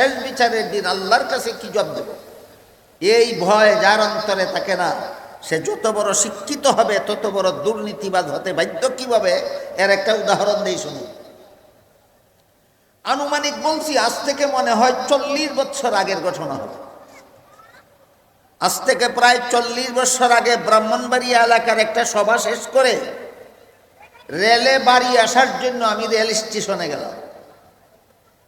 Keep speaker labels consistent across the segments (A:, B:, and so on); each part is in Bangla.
A: শেষ বিচারের দিন আল্লাহর কাছে কি জব দেব? এই ভয় যার অন্তরে থাকে না, সে যত বড় শিক্ষিত হবে, তত বড় দুর্নীতিবাদ হতে বাধ্য কীভাবে? এর একটা উদাহরণ দিই শুনুন। আনুমানিক বলছি আজ থেকে মনে হয় চল্লিশ বছর আগের ঘটনা হবে আজ থেকে প্রায় চল্লিশ বছর আগে ব্রাহ্মণবাড়িয়া এলাকার একটা সভা শেষ করে রেলে বাড়ি আসার জন্য আমি রেল স্টেশনে গেলাম।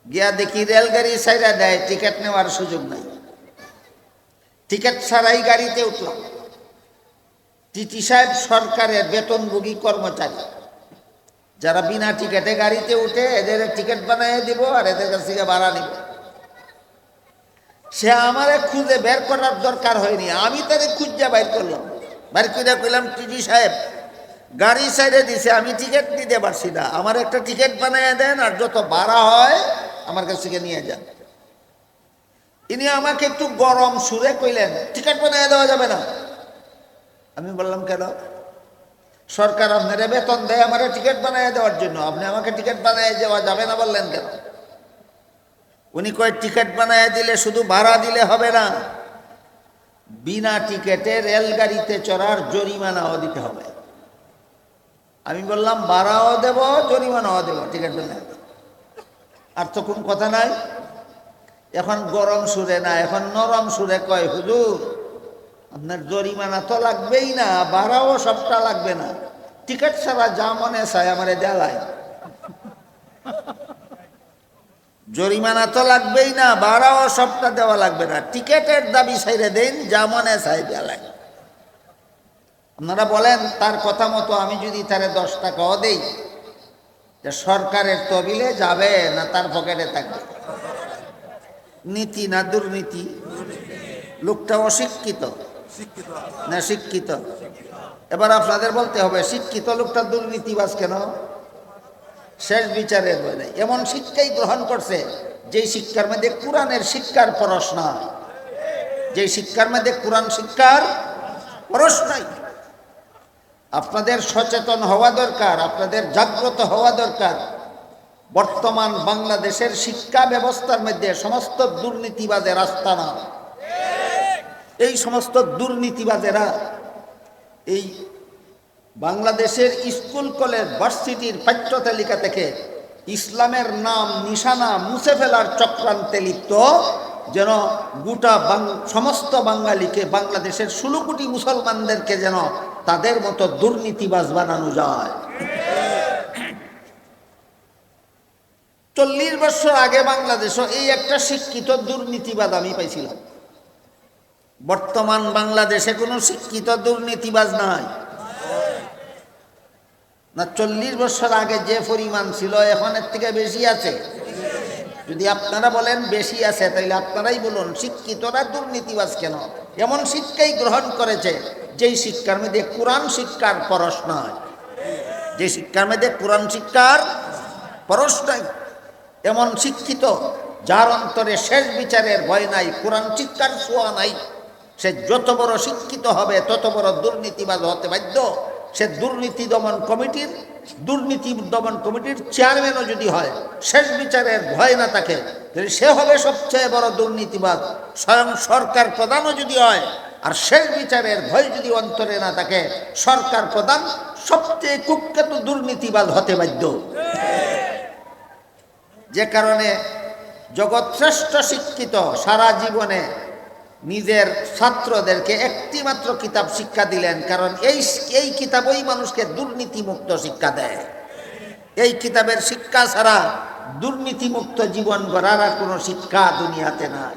A: গিয়া দেখি রেলগাড়ি সাইরা দেয়, টিকিট নেওয়ার সুযোগ নাই। টিকিট ছাড়াই গাড়িতে উঠলাম। টিটি সাহেব সরকারের বেতনভোগী কর্মচারী। যারা বিনা টিকিটে গাড়িতে উঠে এদের টিকিট বানিয়ে দিব আর এদের কাছ থেকে ভাড়া নিব। সে আমারে খুঁজে বের করার দরকার হয়নি। আমি তাদের খুঁজে বাইর করলাম। বাইর করে কইলাম, টিটি সাহেব, গাড়ি সাইডে দিছে, আমি টিকিট নিতে পারছি না। আমার একটা টিকিট বানিয়ে দেন আর যত ভাড়া হয় আমার কাছ থেকে নিয়ে যান। ইনি আমাকে একটু গরম সুরে কইলেন টিকিট বানিয়ে দেওয়া যাবে না। আমি বললাম, কেন? সরকার আপনারা বেতন দেয় আমার টিকিট বানিয়ে দেওয়ার জন্য। আপনি আমাকে টিকিট বানিয়ে দেওয়া যাবে না বললেন কেন? উনি কয়, টিকিট বানিয়ে দিলে শুধু ভাড়া দিলে হবে না। বিনা টিকেটে রেলগাড়িতে চড়ার জরিমানাও দিতে হবে। আমি বললাম, ভাড়াও দেব, জরিমানাও দেব, টিকিট বানিয়ে। আর তো কোন কথা নাই? এখন গরম সুরে না, এখন নরম সুরে কয়, হুজুর, আপনার জরিমানা তো লাগবেই না, ভাড়াও সবটা লাগবে না। টিকিট ছাড়া যা মনে চায় আমার দেলায় জরিমানা তো লাগবেই না, ভাড়াও সবটা দেওয়া লাগবে না। টিকেটের দাবি সাইরে দিন, যা মনে চাই দেলায় আপনারা বলেন, তার কথা মতো আমি যদি তারে দশ টাকাও দেই যে সরকারের তবিলে যাবে না তার পকেটে থাকবে। নীতি না দুর্নীতি? লোকটা অশিক্ষিত। না শিক্ষিত। এবার আপনাদের বলতে হবে, শিক্ষিত লোকটা দুর্নীতিবাজ কেন? শেষ বিচারের এমন শিক্ষাই গ্রহণ করছে, যেই শিক্ষার মধ্যে কোরআনের শিক্ষার পরশ নাই। যেই শিক্ষার মধ্যে কোরআন শিক্ষার পরশ আপনাদের সচেতন হওয়া দরকার, আপনাদের জাগ্রত হওয়া দরকার। বর্তমান বাংলাদেশের শিক্ষা ব্যবস্থার মধ্যে সমস্ত দুর্নীতিবাজের আস্তানা এই সমস্ত দুর্নীতিবাজেরা এই বাংলাদেশের স্কুল, কলেজ, ভার্সিটির পাঠ্য তালিকা থেকে ইসলামের নাম, নিশানা মুছে ফেলার চক্রান্তে লিপ্ত, যেন গোটা সমস্ত বাঙালিকে বাংলাদেশের ষোলো কোটি মুসলমানদেরকে যেন তাদের মতো দুর্নীতিবাজ বানানো যায়। চল্লিশ বছর আগে বাংলাদেশও এই একটা শিক্ষিত দুর্নীতিবাদ আমি পাইছিলাম। বর্তমান বাংলাদেশে কোনো শিক্ষিত দুর্নীতিবাজ নাই। না, চল্লিশ বছর আগে যে পরিমাণ ছিল, এখন এর থেকে বেশি আছে। যদি আপনারা বলেন বেশি আছে তাহলে আপনারাই বলুন, শিক্ষিতরা দুর্নীতিবাজ কেন? এমন শিক্ষাই গ্রহণ করেছে। যেই শিক্ষার মধ্যে কোরআন শিক্ষার পরশ নয় যে শিক্ষার মধ্যে কোরআন শিক্ষার পরশ নাই, এমন শিক্ষিত যার অন্তরে শেষ বিচারের ভয় নাই, কোরআন শিক্ষার ছোঁয়া নাই, সে যত বড় শিক্ষিত হবে, তত বড় দুর্নীতিবাদ হতে বাধ্য। সে দুর্নীতি দমন কমিটির, দুর্নীতি দমন কমিটির চেয়ারম্যানও যদি হয়, শেষ বিচারের ভয় না থাকে সে হবে সবচেয়ে বড় দুর্নীতিবাদ স্বয়ং সরকার প্রধানও যদি হয় আর শেষ বিচারের ভয় যদি অন্তরে না থাকে, সরকার প্রধান সবচেয়ে কুখ্যাত দুর্নীতিবাদ হতে বাধ্য। যে কারণে জগৎ শ্রেষ্ঠ শিক্ষিত সারা জীবনে নিজের ছাত্রদেরকে একটি মাত্র কিতাব শিক্ষা দিলেন, কারণ এই এই কিতাবই মানুষকে দুর্নীতিমুক্ত শিক্ষা দেয়। এই কিতাবের শিক্ষা ছাড়া দুর্নীতিমুক্ত জীবন গড়ার আর কোনো শিক্ষা দুনিয়াতে নাই।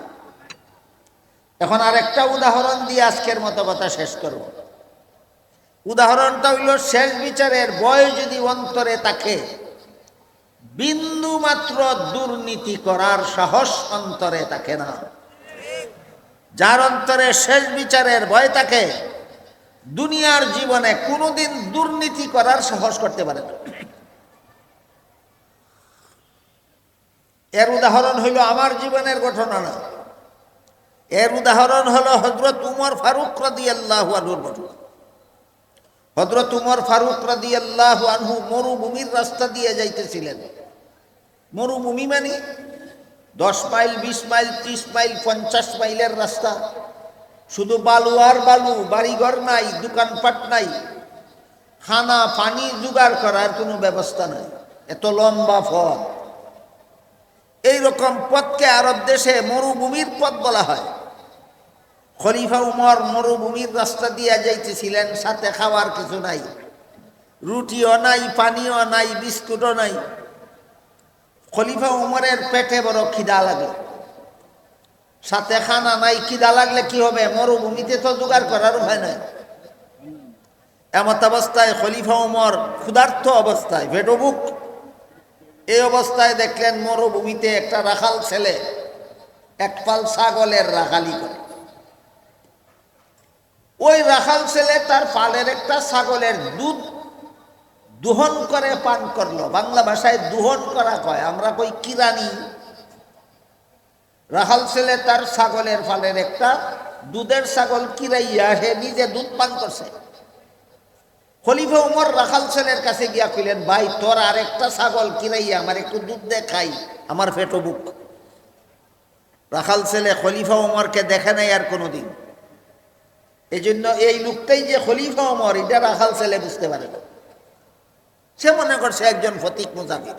A: এখন আর একটা উদাহরণ দিয়ে আজকের মতো কথা শেষ করব। উদাহরণটা হইল, শেষ বিচারের বয় যদি অন্তরে থাকে বিন্দু মাত্র দুর্নীতি করার সাহস অন্তরে থাকে না। যার অন্তরে শেষ বিচারের ভয় থাকে, দুনিয়ার জীবনে কোনোদিন দুর্নীতি করার সাহস করতে পারে না। এর উদাহরণ হইল, আমার জীবনের ঘটনা না। এর উদাহরণ হলো হজরত উমর ফারুক রাদি আল্লাহ আনহুর ঘটনা হজরত উমর ফারুক রাদি আল্লাহ আনহু মরুভূমির রাস্তা দিয়ে যাইতেছিলেন। মরুভূমি মানে দশ মাইল, বিশ মাইল, ত্রিশ মাইল, পঞ্চাশ মাইলের রাস্তা। শুধু বালু আর বালু, বাড়িঘর নাই, দোকানপাট নাই। খানা পানি জোগাড় করার কোনো ব্যবস্থা নাই। এত লম্বা পথ। এইরকম পথকে আরব দেশে মরুভূমির পথ বলা হয়। খলিফা উমর মরুভূমির রাস্তা দিয়া যাইতেছিলেন, সাথে খাওয়ার কিছু নাই। রুটিও নাই, পানিও নাই, বিস্কুটও নাই। খলিফা উমরের পেটে বড় খিদা লাগে। সাথে খানা নাই, খিদা লাগলে কি হবে? মরুভূমিতে তো জোগাড় করার উপায় নাই। এমত অবস্থায় খলিফা উমর ক্ষুধার্থ অবস্থায় ভেটবুক এই অবস্থায় দেখলেন মরুভূমিতে একটা রাখাল ছেলে একপাল ছাগলের রাখালি করে। ওই রাখাল ছেলে তার পালের একটা ছাগলের দুধ দুহন করে পান করল। বাংলা ভাষায় দুহন করা কয়, আমরা কই কিরানি। রাখাল ছেলে তার ছাগলের ফালের একটা দুধের ছাগল কিরাইয়া হে নিজে দুধ পান করছে। খলিফা উমর রাখাল ছেলের কাছে গিয়া কইলেন, ভাই, তোর আর একটা ছাগল কিরাইয়া আমার একটু দুধ দে, খাই, আমার পেটো বুক। রাখাল ছেলে খলিফা উমরকে দেখে নাই আর কোনোদিন। এই জন্য এই লোকটাই যে খলিফা উমর, এটা রাখাল ছেলে বুঝতে পারে না। সে মনে করছে একজন ফতিক মুসাফির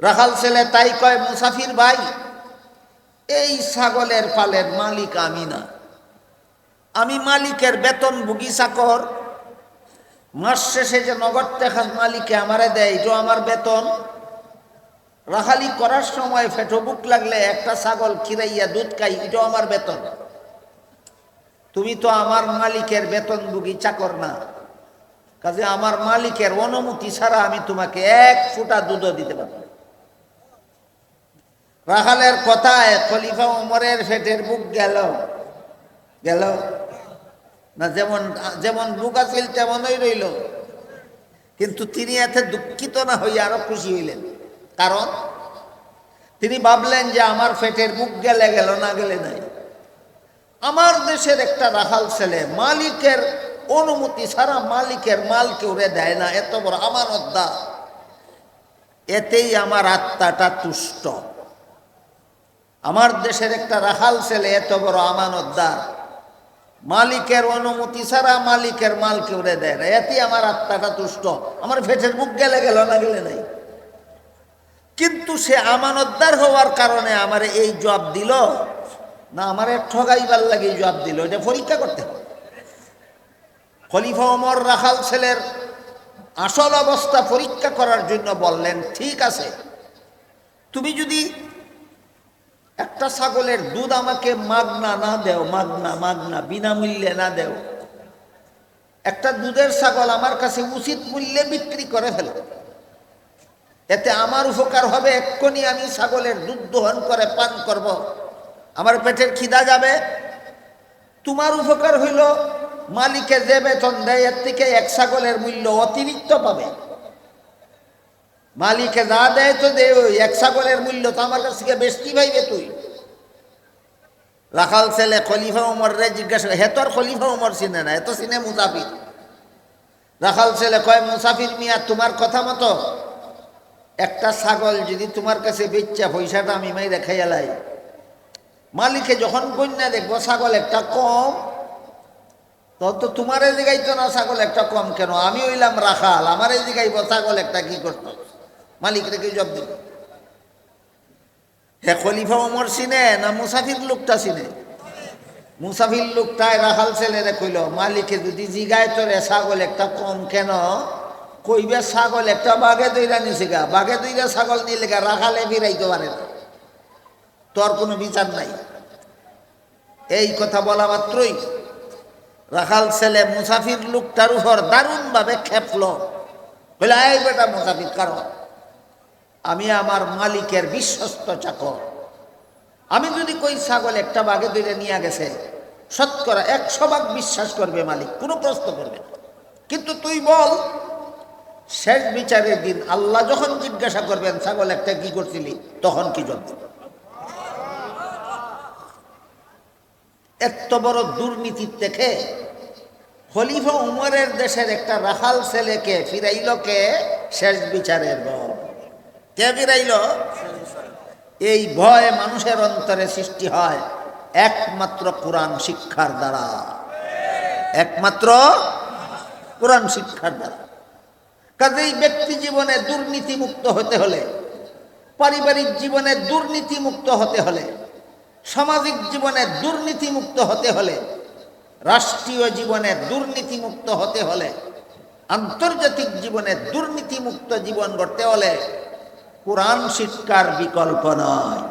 A: রাখাল ছেলে তাই কয়, মুসাফির ভাই, এই ছাগলের পালের মালিক আমি না। আমি মালিকের বেতন ভুগি চাকর মাস শেষে যে নগদ টাকা মালিকে আমারে দেয় এটা আমার বেতন। রাখালি করার সময় ফেটো বুক লাগলে একটা ছাগল খিরাইয়া দুধ খাই, এটাও আমার বেতন। তুমি তো আমার মালিকের বেতন ভুগি চাকর না। কাজে আমার মালিকের অনুমতি ছাড়া আমি তোমাকে এক ফুটা দুধও দিতে পারব। রাখালের কথায় খলিফা উমরের ফেটের বুক গেল। গেল। না, যেমন যেমন বুক আছিল তেমনই রইল। কিন্তু তিনি এতে দুঃখিত না হইয়া আরও খুশি হইলেন। কারণ তিনি ভাবলেন যে আমার ফেটের বুক গেলে গেল, না গেলে নাই। আমার দেশের একটা রাখাল ছেলে, মালিকের অনুমতি ছাড়া মালিকের মাল কেউ দেয় না, এত বড় আমানতদা এতেই আমার আত্মাটা তুষ্ট। আমার দেশের একটা রাখাল ছেলে, এত বড় আমানতদার। মালিকের অনুমতি ছাড়া মালিকের মাল কেউ রে দেয় না। এতে আমার আত্মাটা তুষ্ট। আমার ফেটের মুখ গেলে গেল না গেলে নাই। কিন্তু সে আমানতদার হওয়ার কারণে আমার এই জব দিল, না, আমার ঠগাইবার লাগে জব দিল। এটা পরীক্ষা করতে হবে। খলিফা ওমর রাখাল ছেলের আসল অবস্থা পরীক্ষা করার জন্য বললেন, ঠিক আছে, তুমি যদি একটা ছাগলের দুধ আমাকে মাগনা না দেও, মাগনা মাগনা, বিনামূল্যে না দেও। একটা দুধের ছাগল আমার কাছে উচিত মূল্যে বিক্রি করে ফেলো। এতে আমার উপকার হবে, এক্ষুনি আমি ছাগলের দুধ দহন করে পান করব। আমার পেটের খিদা যাবে। তোমার উপকার হইল, মালিকে যে বেতন দেয়, এর থেকে এক ছাগলের মূল্য অতিরিক্ত পাবে। মালিকে যা দেয় তো দে, ওই এক ছাগলের মূল্য তো আমার কাছ থেকে বেশি পাইবে তুই। রাখাল ছেলে খলিফা উমর রে জিজ্ঞাসা হে তোর খলিফা উমর চিনে না? এত চিনে মুসাফির। রাখাল ছেলে কয়, মুসাফির মিয়া, তোমার কথা মতো একটা ছাগল যদি তোমার কাছে বেচ্চা পয়সাটা আমি মাই দেখাই এলাই মালিকে যখন কন্যা দেখব, ছাগল একটা কম, তখন তো তোমার এই জায়গায় তো না, ছাগল একটা কম কেন? আমি হইলাম রাখাল, আমার এই জায়গায় ছাগল একটা কি করতো? মালিক রেখে জব দিল। হে খলিফা ওমর চিনে না মুসাফির লোকটা চিনে? মুসাফির লোকটায় রাখাল ছেলেরে কইল, মালিকে যদি জিগায় তোরে ছাগল একটা কম কেন? কইবে ছাগল একটা বাঘে দইরা নিছে গা, বাঘে দইরা ছাগল নিলে গা রাখালে ফিরাইতে পারে না। তোর কোনো বিচার নাই। এই কথা বলা মাত্রই রাখাল ছেলে মুসাফির লোকটার উপর দারুণভাবে খেপল। বলে এই বেটা মুসাফির, কারণ আমি আমার মালিকের বিশ্বস্ত চাকর। আমি যদি কই ছাগল একটা বাঘে ধরে নিয়ে গেছে, শতকরা একশো ভাগ বিশ্বাস করবে মালিক, কোনো প্রশ্ন করবে কিন্তু তুই বল, শেষ বিচারের দিন আল্লাহ যখন জিজ্ঞাসা করবেন, ছাগল একটা কি করছিলি, তখন কি দিবে? এত বড় দুর্নীতির দেখে খলিফা উমরের দেশের একটা রাখাল ছেলেকে ফিরাইল কে, শেষ বিচারের রব কে ফিরাইল এই ভয় মানুষের অন্তরে সৃষ্টি হয় একমাত্র কোরআন শিক্ষার দ্বারা। একমাত্র কোরআন শিক্ষার দ্বারা। কাজেই ব্যক্তি জীবনে দুর্নীতি মুক্ত হতে হলে, পারিবারিক জীবনে দুর্নীতি মুক্ত হতে হলে, সামাজিক জীবনে দুর্নীতি মুক্ত হতে হলে, রাষ্ট্রীয় জীবনে দুর্নীতি মুক্ত হতে হলে, আন্তর্জাতিক জীবনে দুর্নীতি মুক্ত জীবন গড়তে হলে কোরআন শিক্ষার বিকল্প নয়।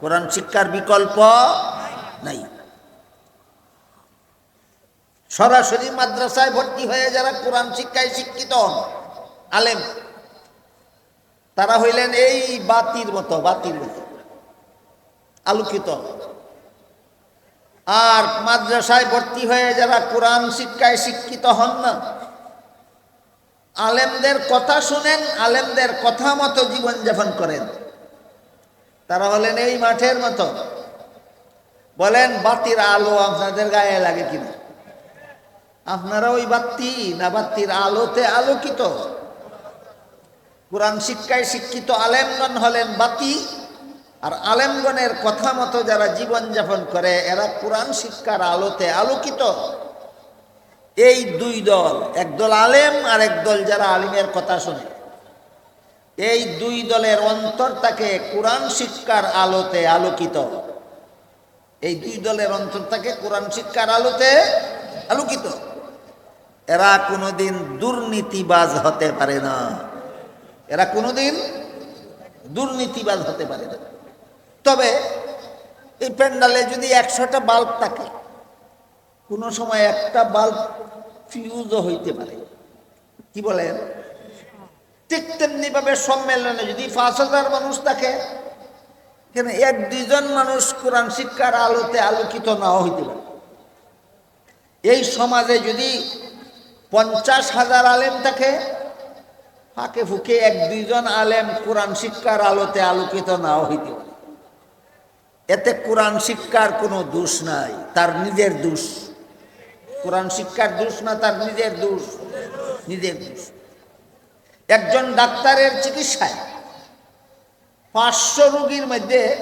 A: কোরআন শিক্ষার বিকল্প নাই। সরাসরি মাদ্রাসায় ভর্তি হয়ে যারা কোরআন শিক্ষায় শিক্ষিত হন, আলেম তারা হইলেন এই বাতির মতো বাতির মতো আলোকিত। আর মাদ্রাসায় ভর্তি হয়ে যারা কোরআন শিক্ষায় শিক্ষিত হন না আলেমদের কথা শুনেন, আলেমদের কথা মতো জীবনযাপন করেন। তারা হলেন এই মাঠের মতো। বলেন, বাতির আলো আপনাদের গায়ে লাগে কিনা? আপনারা ওই বাতি না বাতির আলোতে আলোকিত? কোরআন শিক্ষায় শিক্ষিত আলেমগণ হলেন বাতি, আর আলেমগণের কথা মতো যারা জীবনযাপন করে, এরা কোরআন শিক্ষার আলোতে আলোকিত। এই দুই দল একদল আলেম আর একদল যারা আলিমের কথা শোনে। এই দুই দলের অন্তর তাকে কোরআন শিক্ষার আলোতে আলোকিত। এই দুই দলের অন্তর তাকে কোরআন শিক্ষার আলোতে আলোকিত। এরা কোনোদিন দুর্নীতিবাজ হতে পারে না। এরা কোনোদিন দুর্নীতিবাজ হতে পারে না। তবে এই প্যান্ডালে যদি একশোটা বাল্ব থাকে কোনো সময় একটা বাল্ব ফিউজও হইতে পারে। কি বলেন? ঠিক তেমনি ভাবে সম্মেলনে যদি পাঁচ হাজার মানুষ থাকে কেন এক দুজন মানুষ কোরআন শিক্ষার আলোতে আলোকিত নাও হইতে পারে। এই সমাজে যদি পঞ্চাশ হাজার আলেম থাকে, ফাঁকে ফুকে এক দুইজন আলেম কোরআন শিক্ষার আলোতে আলোকিত নাও হইতে পারে। এতে কোরআন শিক্ষার কোনো দোষ নাই, তার নিজের দোষ। কোরআন শিক্ষার দোষ না, তার নিজের দোষ? নিজের দোষ। একজন ডাক্তারের চিকিৎসায় পাঁচশো রুগীর মধ্যে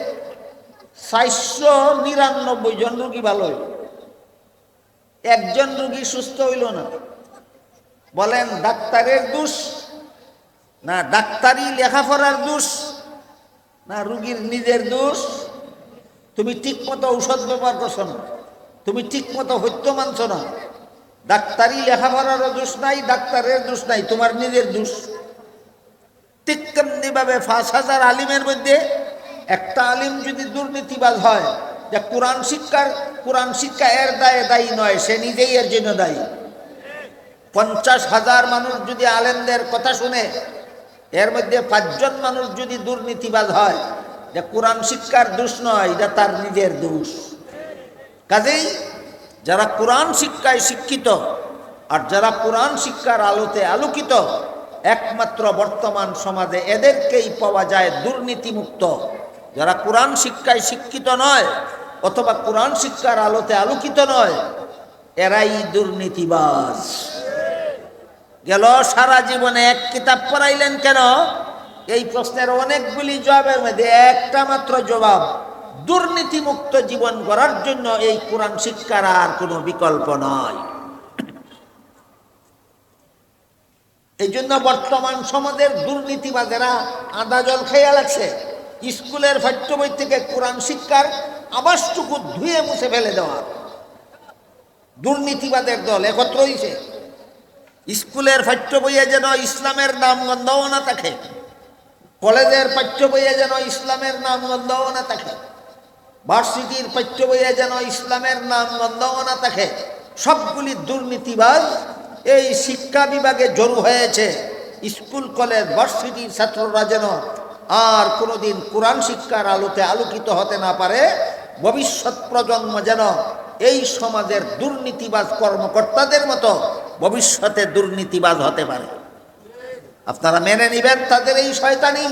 A: চারশো নিরানব্বই জন রোগী ভালো হইল। একজন রুগী সুস্থ হইল না। বলেন, ডাক্তারের দোষ না ডাক্তারি লেখাপড়ার দোষ না রুগীর নিজের দোষ? তুমি ঠিক মতো ঔষধ ব্যবহার করছ না। তুমি ঠিক মতো হত্য মানছ না। ডাক্তারি লেখাপড়ারও দোষ নাই, ডাক্তারের দোষ নাই, তোমার নিজের দোষ। ঠিক তেমনিভাবে পাঁচ হাজার আলিমের মধ্যে একটা আলিম যদি দুর্নীতিবাজ হয়, যে কোরআন শিক্ষার, কোরআন শিক্ষা এর দায়ে দায়ী নয়, সে নিজেই এর জন্য দায়ী। পঞ্চাশ হাজার মানুষ যদি আলেমদের কথা শুনে, এর মধ্যে পাঁচজন মানুষ যদি দুর্নীতিবাজ হয়, যে কোরআন শিক্ষার দোষ নয়, এটা তার নিজের দোষ। কাজেই যারা কোরআন শিক্ষায় শিক্ষিত আর যারা কোরআন শিক্ষার আলোতে আলোকিত, একমাত্র বর্তমান সমাজে এদেরকেই পাওয়া যায় দুর্নীতিমুক্ত। যারা কোরআন শিক্ষায় শিক্ষিত নয় অথবা কোরআন শিক্ষার আলোতে আলোকিত নয়, এরাই দুর্নীতিবাজ। গেল সারা জীবনে এক কিতাব পড়াইলেন কেন? এই প্রশ্নের অনেকগুলি জবাবের মধ্যে একটা মাত্র জবাব দুর্নীতিমুক্ত জীবন গড়ার জন্য এই কোরআন শিক্ষার আর কোনো বিকল্প নয় এই জন্য বর্তমান সমাজের দুর্নীতিবাজেরা আদা জল খেয়ে লাগছে। স্কুলের পাঠ্য বই থেকে কোরআন শিক্ষার আবাসটুকু ধুয়ে মুছে ফেলে দেওয়া। দুর্নীতিবাদের দল একত্র হয়েছে স্কুলের পাঠ্য বইয়ে যেন ইসলামের নাম গন্ধও না থাকে। কলেজের পাঠ্য বইয়ে যেন ইসলামের নাম গন্ধও না থাকে। ভার্সিটির পাঠ্য বইয়ে যেন ইসলামের নাম গন্ধও থাকে, সবগুলি দুর্নীতিবাজ। এই শিক্ষা বিভাগে জড়ু হয়েছে স্কুল, কলেজ, ভার্সিটির ছাত্ররা যেন আর কোনোদিন কোরআন শিক্ষার আলোতে আলোকিত হতে না পারে। ভবিষ্যৎ প্রজন্ম যেন এই সমাজের দুর্নীতিবাজ কর্মকর্তাদের মতো ভবিষ্যতে দুর্নীতিবাজ হতে পারে। আপনারা মেনে নিবেন তাদের এই শয়তানি,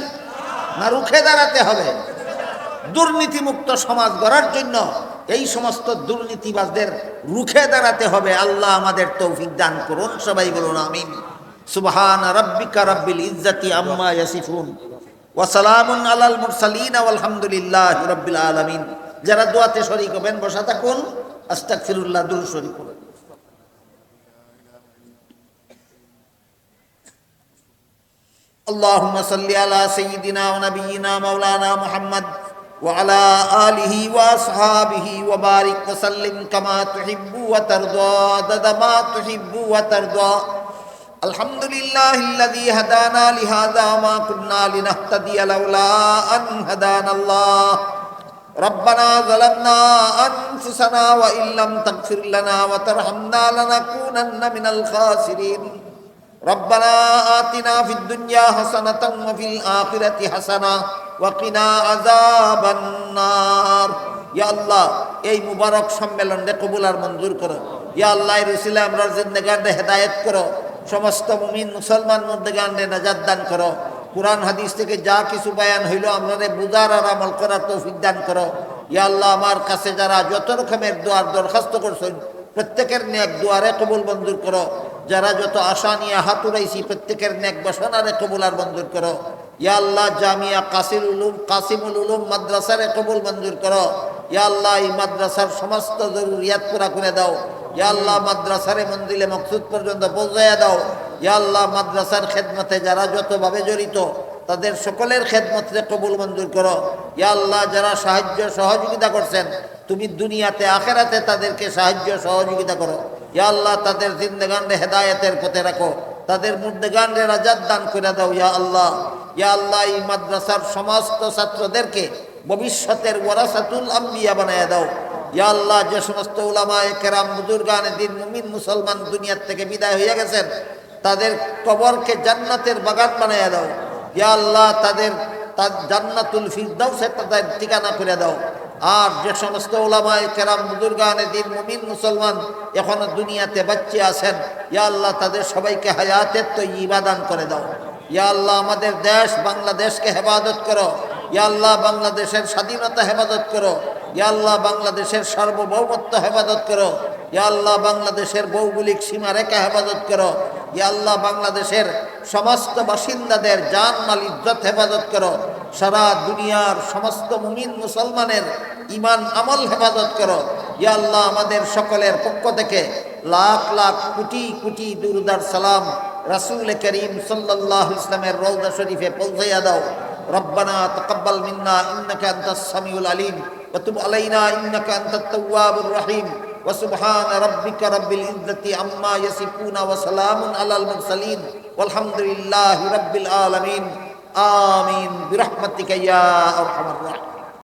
A: না রুখে দাঁড়াতে হবে। দুর্নীতিমুক্ত সমাজ গড়ার জন্য এই সমস্ত দুর্নীতিবাজদের রুখে দাঁড়াতে হবে আল্লাহ আমাদের তৌফিক দান করুন সবাই বলুন আমিন সুবহান রব্বিকা রব্বিল ইজ্জাতি আম্মা ইয়াসিফুন ওয়াসালামুন আলাল মুরসালিন আলহামদুলিল্লাহ রব্বিল আলামিন যারা দোয়াতে শরীক হবেন বসা থাকুন আস্তাগফিরুল্লাহ দুরূদ শরীফ পড়ুন। اللهم صل على سيدنا ونبينا مولانا محمد وعلى آله وأصحابه وبارك وسلم كما تحب وترضى عدد ما تحب وترضى. الحمد لله الذي هدانا لهذا ما كنا لنهتدي لولا أن هدانا الله. ربنا ظلمنا أنفسنا وإن لم تغفر لنا وترحمنا لنكونن من الخاسرين. ربنا آتنا في الدنيا حسنة وفي الآخرة حسنة. ওয়াকিনা আজাবান্নার ইয়া আল্লাহ, এই মুবারক সম্মেলনে কবুল আর মঞ্জুর করো। ইয়া আল্লাহ রসিলা আমরা জিন্দেগানরে হেদায়ত করো। সমস্ত মুমিন মুসলমান মধ্যগানরে নাজাদ দান করো। কোরআন, হাদিস থেকে যা কিছু বায়ান হইল আপনাদের বুজার আর আমল করার তৌফিক দান করো। ইয়া আল্লাহ, আমার কাছে যারা যত রকমের দোয়ার দরখাস্ত করছেন, প্রত্যেকের নেক দোয়ারে কবুল মঞ্জুর করো। যারা যত আশা নিয়ে হাত উড়াইছি, প্রত্যেকের নেক বাসনারে কবুল আর মঞ্জুর করো। ইয়া আল্লাহ জামিয়া কাসির উলুম, কাসিমুল উলুম মাদ্রাসারে কবুল মঞ্জুর করো। ইয়া আল্লাহ এই মাদ্রাসার সমস্ত জরুরিয়াত পুরা করে দাও। ইয়া আল্লাহ মাদ্রাসারে মন্দিরে মকসুদ পর্যন্ত পৌঁছাইয়া দাও। ইয়া আল্লাহ মাদ্রাসার খেদমতে যারা যতভাবে জড়িত, তাদের সকলের খেদমতরে কবুল মঞ্জুর করো। ইয়া আল্লাহ যারা সাহায্য সহযোগিতা করছেন, তুমি দুনিয়াতে, আখেরাতে তাদেরকে সাহায্য সহযোগিতা করো। ইয়া আল্লাহ, তাদের জিন্দেগান্ডে হেদায়েতের পথে রাখো, তাদের মুর্দেগান্ডে রাজাত দান করে দাও ইয়া আল্লাহ। ইয়া আল্লাহ, এই মাদ্রাসার সমস্ত ছাত্রদেরকে ভবিষ্যতের ওয়ারাসাতুল আম্বিয়া বানায় দাও। ইয়া আল্লাহ, যে সমস্ত উলামায়ে কেরাম, বুজুর্গান দিন মুমিন, মুসলমান দুনিয়ার থেকে বিদায় হয়ে গেছেন, তাদের কবরকে জান্নাতের বাগান বানায় দাও। ইয়া আল্লাহ, তাদের তার জান্নাতুল ফিরদাউসে তাদের ঠিকানা করে দাও। আর যে সমস্ত ওলামায় কেরাম বুজুর্গানে, দিন মুমিন, মুসলমান এখনও দুনিয়াতে বাচ্চে আছেন, ইয়া আল্লাহ তাদের সবাইকে হায়াতের তো ইবাদান করে দাও। ইয়া আল্লাহ আমাদের দেশ বাংলাদেশকে হেফাজত করো। ইয়া আল্লাহ বাংলাদেশের স্বাধীনতা হেফাজত করো। আল্লাহ বাংলাদেশের সার্বভৌমত্ব হেফাজত করো। আল্লাহ বাংলাদেশের ভৌগোলিক সীমারেখা হেফাজত করো। আল্লাহ বাংলাদেশের সমস্ত বাসিন্দাদের জানমাল ইজ্জত হেফাজত করো। সারা দুনিয়ার সমস্ত মুমিন মুসলমানের ইমান আমল হেফাজত করো। আল্লাহ আমাদের সকলের পক্ষ থেকে লাখ লাখ কোটি কোটি দুরুদার সালাম রাসুল করিম সাল্লাহ ইসলামের রৌদা শরীফে পৌঁছাইয়া দাও। রব্বানা তকব্বাল মিন্না ইন্নাকা আনতাস সামিউল আলিম। وتب علينا إنك أنت التواب الرحيم. وسبحان ربك رب العزة عما يصفون وسلام على المرسلين. والحمد لله رب العالمين. آمين. برحمتك يا أرحم الراحمين.